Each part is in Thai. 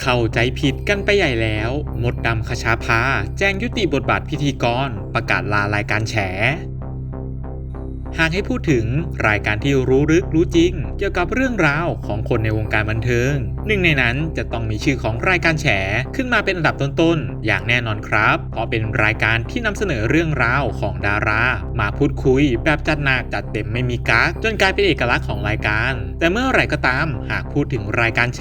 เข้าใจผิดกันไปใหญ่แล้ว มดดำคชาพา แจ้งยุติบทบาทพิธีกร ประกาศลารายการแฉ หากให้พูดถึงรายการที่รู้ลึกรู้จริง เกี่ยวกับเรื่องราวของคนในวงการบันเทิง หนึ่งในนั้นจะต้องมีชื่อของรายการแฉ ขึ้นมาเป็นอันดับต้นๆ อย่างแน่นอนครับ เพราะเป็นรายการที่นำเสนอเรื่องราวของดารา มาพูดคุยแบบจัดหนักจัดเต็มไม่มีกักจนกลายเป็นเอกลักษณ์ของรายการ แต่เมื่อไรก็ตามหากพูดถึงรายการแฉ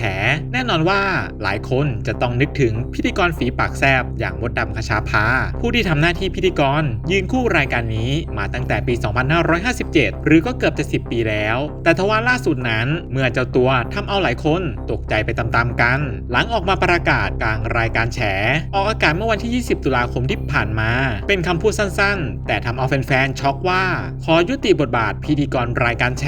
แน่นอนว่าหลายคนจะต้องนึกถึงพิธีกรฝีปากแซบอย่างมดดำคชาภาผู้ที่ทำหน้าที่พิธีกร ยืนคู่รายการนี้มาตั้งแต่ปี 2500 2557 หรือก็เกือบจะ 10 ปีแล้ว แต่ทว่าล่าสุดนั้นเมื่อเจ้าตัวทำเอาหลายคนตกใจไปตามๆกัน หลังออกมาประกาศกลางรายการแฉ ออกอากาศเมื่อวันที่ 20 ตุลาคมที่ผ่านมา เป็นคำพูดสั้นๆ แต่ทำเอาแฟนๆช็อกว่า ขอยุติบทบาทพิธีกรรายการแฉ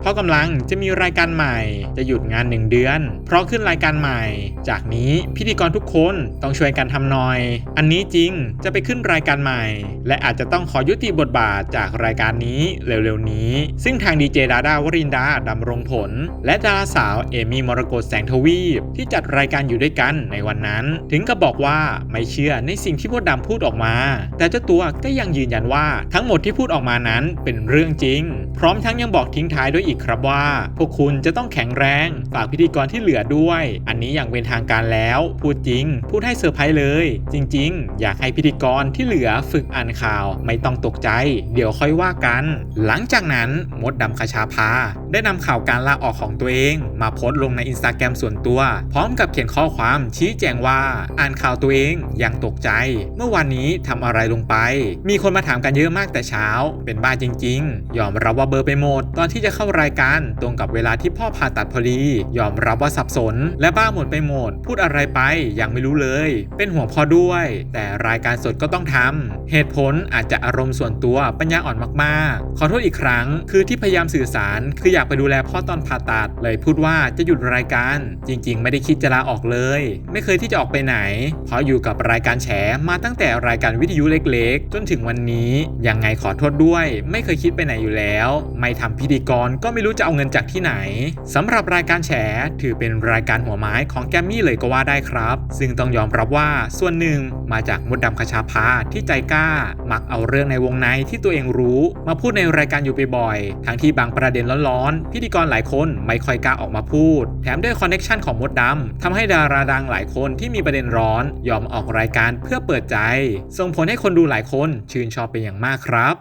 เพราะกำลังจะมีรายการใหม่ จะหยุดงาน 1 เดือน เพราะขึ้นรายการใหม่ จากนี้พิธีกรทุกคนต้องช่วยกันทำหน่อย อันนี้จริงจะไปขึ้นรายการใหม่ และอาจจะต้องขอยุติบทบาทจากรายการนี้เร็วๆนี้ ซึ่งทางดีเจดาดาวรินดาดำรงผล และดาราสาวเอมี่มรกตแสงทวีป ที่จัดรายการอยู่ด้วยกันในวันนั้น ถึงกับบอกว่าไม่เชื่อในสิ่งที่มดดำพูดออกมา แต่เจ้าตัวก็ยังยืนยันว่าทั้งหมดที่พูดออกมานั้นเป็นเรื่องจริง พร้อมทั้งยังบอกทิ้งท้ายด้วยอีกครับว่า พวกคุณจะต้องแข็งแรงฝากพิธีกรที่เหลือด้วย อันนี้อย่างเป็นทางการแล้ว พูดจริง พูดให้เซอร์ไพรส์เลย จริง ๆ อยากให้พิธีกรที่เหลือฝึกอ่านข่าว ไม่ต้องตกใจ เดี๋ยวค่อยว่ากันหลังจากนั้นมดดำคชาภาได้นำข่าวการลาออกของตัวเอง มาโพสต์ลงในอินสตาแกรมส่วนตัว พร้อมกับเขียนข้อความชี้แจงว่าอ่านข่าวตัวเองยังตกใจ เมื่อวานนี้ทำอะไรลงไป มีคนมาถามกันเยอะมากแต่เช้า เป็นบ้าจริง ๆ ยอมรับว่าเบอร์ไปหมด ตอนที่จะเข้ารายการตรงกับเวลาที่พ่อผ่าตัดพอดี ยอมรับว่าสับสน และบ้าหมดไปหมด พูดอะไรไปยังไม่รู้เลย เป็นห่วงพ่อด้วย แต่รายการสดก็ต้องทำเหตุผลอาจจะอารมณ์ส่วนตัวปัญญาอ่อนมากๆขอโทษอีกครั้ง คือที่พยายามสื่อสาร คืออยากไปดูแลพ่อตอนผ่าตัด เลยพูดว่าจะหยุดรายการ จริง ๆ ไม่ได้คิดจะลาออกเลย ไม่เคยที่จะออกไปไหน เพราะอยู่กับรายการแฉมาตั้งแต่รายการวิทยุเล็กๆ จนถึงวันนี้ ยังไงขอโทษด้วย ไม่เคยคิดไปไหนอยู่แล้ว ไม่ทำพิธีกรก็ไม่รู้จะเอาเงินจากที่ไหนสำหรับรายการแฉถือเป็นรายการหัวไม้ของแกมมี่เลยก็ว่าได้ครับ ซึ่งต้องยอมรับว่าส่วนหนึ่งมาจากมดดำคชาภาที่ใจกล้า มักเอาเรื่องในวงในที่ตัวเองรู้มาพูดดในรายการอยู่บ่อยๆทั้งที่บางประเด็นร้อนๆ พิธีกรหลายคนไม่ค่อยกล้าออกมาพูด แถมด้วยคอนเน็ชันของมดดำทำให้ดาราดังหลายคนที่มีประเด็นร้อน ยอมออกรายการเพื่อเปิดใจ ส่งผลให้คนดูหลายคนชื่นชอบเป็นอย่างมากครับ